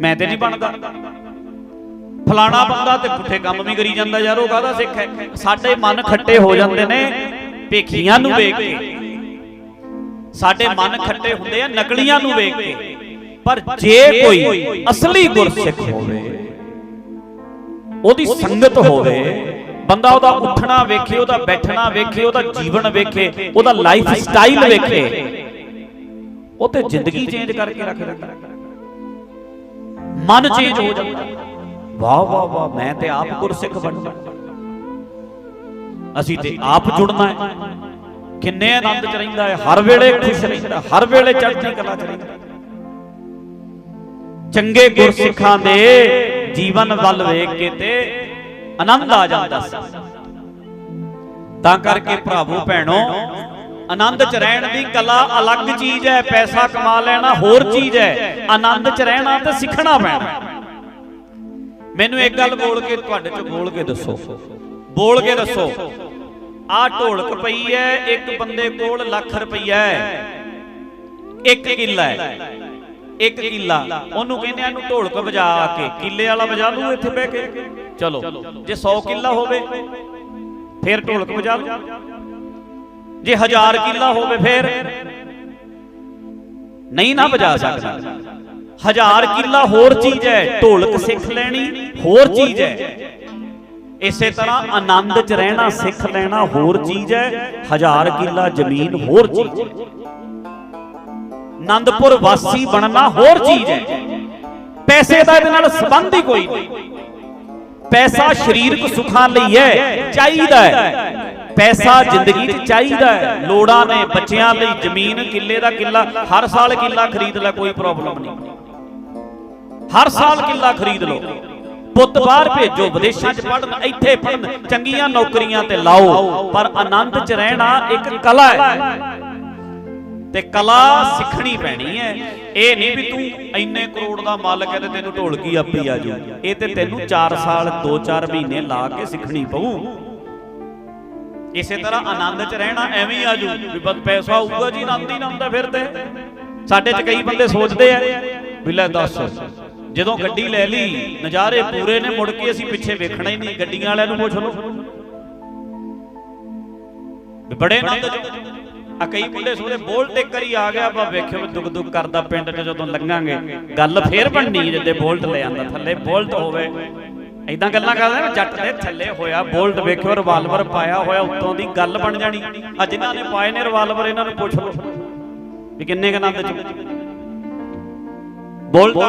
ਮੈਂ ਤੇ ਨਹੀਂ ਬਣਦਾ। ਫਲਾਣਾ ਬੰਦਾ ਤੇ ਪੁੱਠੇ ਕੰਮ ਵੀ ਕਰੀ ਜਾਂਦਾ ਯਾਰ, ਉਹ ਕਾਹਦਾ ਸਿੱਖ ਹੈ? ਸਾਡੇ ਮਨ ਖੱਟੇ ਹੋ ਜਾਂਦੇ ਨੇ, ਭੇਖੀਆਂ ਨੂੰ ਵੇਖ ਕੇ। ਸਾਡੇ ਮਨ ਖੱਟੇ ਹੁੰਦੇ ਆ, ਨਕਲੀਆਂ ਨੂੰ ਵੇਖ ਕੇ। ਪਰ ਜੇ ਕੋਈ ਅਸਲੀ ਗੁਰਸਿੱਖ ਹੋਵੇ, ਉਹਦੀ ਸੰਗਤ ਹੋਵੇ, ਬੰਦਾ ਉਹਦਾ ਉੱਠਣਾ ਵੇਖੇ, ਉਹਦਾ ਬੈਠਣਾ ਵੇਖੇ, ਉਹਦਾ ਜੀਵਨ ਵੇਖੇ, ਉਹਦਾ ਲਾਈਫ ਸਟਾਈਲ ਵੇਖੇ, ਉਹ ਤੇ ਜ਼ਿੰਦਗੀ ਚੇਂਜ ਕਰਕੇ ਰੱਖ ਦਿੰਦਾ। ਮਨ ਚੇਂਜ ਹੋ ਜਾਂਦਾ ਵਾਹ ਵਾਹ ਵਾਹ ਮੈਂ ਤੇ ਆਪ ਗੁਰਸਿੱਖ ਬਣਨਾ। ਅਸੀਂ ਤੇ ਆਪ ਜੁੜਨਾ ਹੈ। ਕਿੰਨੇ ਆਨੰਦ ਚ ਰਹਿੰਦਾ ਹੈ। ਹਰ ਵੇਲੇ ਖੁਸ਼ ਰਹਿੰਦਾ ਹਰ ਵੇਲੇ ਚੜ੍ਹਦੀ ਕਲਾ ਚ ਰਹਿੰਦਾ ਚੰਗੇ ਗੁਰਸਿੱਖਾਂ ਦੇ ਜੀਵਨ ਵੱਲ ਵੇਖ ਕੇ ਤੇ ਆਨੰਦ ਆ ਜਾਂਦਾ ਸੀ। ਤਾਂ ਕਰਕੇ ਭਰਾਵੋ ਭੈਣੋ ਆਨੰਦ ਚ ਰਹਿਣ ਦੀ ਕਲਾ ਅਲੱਗ ਚੀਜ਼ ਹੈ, ਪੈਸਾ ਕਮਾ ਲੈਣਾ ਹੋਰ ਚੀਜ਼ ਹੈ। ਆਨੰਦ ਚ ਰਹਿਣਾ ਤੇ ਸਿੱਖਣਾ ਪੈਣਾ। ਮੈਨੂੰ ਇੱਕ ਗੱਲ ਬੋਲ ਕੇ ਤੁਹਾਡੇ ਚ ਬੋਲ ਕੇ ਦੱਸੋ। ਬੋਲ ਕੇ ਦੱਸੋ। ਆਹ ਢੋਲਕ ਪਈ ਹੈ, ਇੱਕ ਬੰਦੇ ਕੋਲ ਲੱਖ ਰੁਪਈਆ ਹੈ। ਇੱਕ ਕਿੱਲਾ ਹੈ। ਇੱਕ ਕਿੱਲਾ। ਉਹਨੂੰ ਕਹਿੰਦੇ ਆ ਇਹਨੂੰ ਢੋਲਕ ਵਜਾ ਕੇ। ਕਿੱਲੇ ਵਾਲਾ ਵਜਾ ਲੂ ਇੱਥੇ ਬਹਿ ਕੇ। ਚਲੋ, ਜੇ 100 ਕਿੱਲਾ ਹੋਵੇ, ਫਿਰ ਢੋਲਕ ਵਜਾ ਲੂ ਜੇ 1000 ਕਿੱਲਾ ਹੋਵੇ ਫਿਰ ਨਹੀਂ ਨਾ ਵਜਾ ਸਕਦਾ। ਹਜ਼ਾਰ ਕਿੱਲਾ ਹੋਰ ਚੀਜ਼ ਹੈ, ਢੋਲਕ ਸਿੱਖ ਲੈਣੀ ਹੋਰ ਚੀਜ਼ ਹੈ। ਇਸੇ ਤਰ੍ਹਾਂ ਆਨੰਦ 'ਚ ਰਹਿਣਾ, ਸਿੱਖ ਲੈਣਾ ਹੋਰ ਚੀਜ਼ ਹੈ, ਹਜ਼ਾਰ ਕਿੱਲਾ ਜ਼ਮੀਨ ਹੋਰ ਚੀਜ਼ ਹੈ। ਆਨੰਦਪੁਰ ਵਾਸੀ ਬਣਨਾ ਹੋਰ ਚੀਜ਼ ਹੈ। ਪੈਸੇ ਦਾ ਇਹਦੇ ਨਾਲ ਸੰਬੰਧ ਹੀ ਕੋਈ ਨਹੀਂ। ਪੈਸਾ ਸਰੀਰਕ ਸੁੱਖਾਂ ਲਈ ਹੈ, ਚਾਹੀਦਾ ਹੈ। ਪੈਸਾ ਜ਼ਿੰਦਗੀ 'ਚ ਚਾਹੀਦਾ ਹੈ। ਲੋੜਾਂ ਨੇ ਬੱਚਿਆਂ ਲਈ ਜ਼ਮੀਨ ਕਿੱਲੇ ਦਾ ਕਿੱਲਾ ਹਰ ਸਾਲ ਕਿੱਲਾ ਖਰੀਦ ਲੈ ਕੋਈ ਪ੍ਰੋਬਲਮ ਨਹੀਂ। ਹਰ ਸਾਲ ਕਿੱਲਾ ਖਰੀਦ ਲਓ। ਪੁੱਤ ਬਾਹਰ ਭੇਜੋ ਵਿਦੇਸ਼ਾਂ 'ਚ ਪੜਨ ਇੱਥੇ ਪੜਨ ਚੰਗੀਆਂ ਨੌਕਰੀਆਂ ਤੇ ਲਾਓ। ਪਰ ਆਨੰਦ 'ਚ ਰਹਿਣਾ ਇੱਕ ਕਲਾ ਹੈ। ਤੇ ਕਲਾ ਸਿੱਖਣੀ ਪੈਣੀ ਹੈ। ਇਹ ਨਹੀਂ ਵੀ ਤੂੰ ਇੰਨੇ ਕਰੋੜ ਦਾ ਮਾਲਕ ਹੈ ਤੇ ਤੈਨੂੰ ਢੋਲਕੀ ਆਪੀ ਆ ਜੂ ਇਹ ਤੇ ਤੈਨੂੰ 4 ਸਾਲ 2-4 ਮਹੀਨੇ ਲਾ ਕੇ ਸਿੱਖਣੀ ਪਊ। ਇਸੇ ਤਰ੍ਹਾਂ ਆਨੰਦ 'ਚ ਰਹਿਣਾ ਐਵੇਂ ਹੀ ਆ ਵੀ ਬਸ ਪੈਸਾ ਆਊਗਾ ਜੀ, ਆਨੰਦ ਹੀ ਨਾ ਫਿਰ ਤੇ। ਸਾਡੇ 'ਚ ਕਈ ਬੰਦੇ ਸੋਚਦੇ ਆ, ਵੀ ਲੈ ਦੱਸ, ਜਦੋਂ ਗੱਡੀ ਲੈ ਲਈ, ਨਜ਼ਾਰੇ ਪੂਰੇ ਨੇ, ਮੁੜ ਕੇ ਅਸੀਂ ਪਿੱਛੇ ਵੇਖਣਾ ਹੀ ਨਹੀਂ, ਗੱਡੀਆਂ ਵਾਲਿਆਂ ਨੂੰ ਪੁੱਛ ਲਓ। ਵੀ ਬੜੇ ਆਨੰਦ 'ਚ ਆ ਕਈ ਮੁੰਡੇ ਸੋਦੇ ਬੋਲਟ ਇੱਕ ਵਾਰੀ ਆ ਗਿਆ ਬਾ ਵੇਖਿਓ ਦੁੱਖ ਦੁੱਖ ਕਰਦਾ ਪਿੰਡ 'ਚ ਜਦੋਂ ਲੰਘਾਂਗੇ। ਗੱਲ ਫੇਰ ਬਣਨੀ ਜਿੱਦੇ ਬੋਲਟ ਲੈ ਆਂਦਾ, ਥੱਲੇ ਬੋਲਟ ਹੋਵੇ। ਐਦਾਂ ਗੱਲਾਂ ਕਰਦੇ ਨੇ ਜੱਟ ਦੇ ਥੱਲੇ ਹੋਇਆ, ਬੋਲਟ ਵੇਖਿਓ ਰਿਵਾਲਵਰ ਪਾਇਆ ਹੋਇਆ, ਉੱਤੋਂ ਦੀ ਗੱਲ ਬਣ ਜਾਣੀ। ਆ ਜਿਨ੍ਹਾਂ ਨੇ ਪਾਏ ਨੇ ਰਿਵਾਲਵਰ ਇਹਨਾਂ ਨੂੰ ਪੁੱਛ ਲਓ ਵੀ ਕਿੰਨੇ ਕੁ ਆਨੰਦ 'ਚ। ਬੋਲਟਾਂ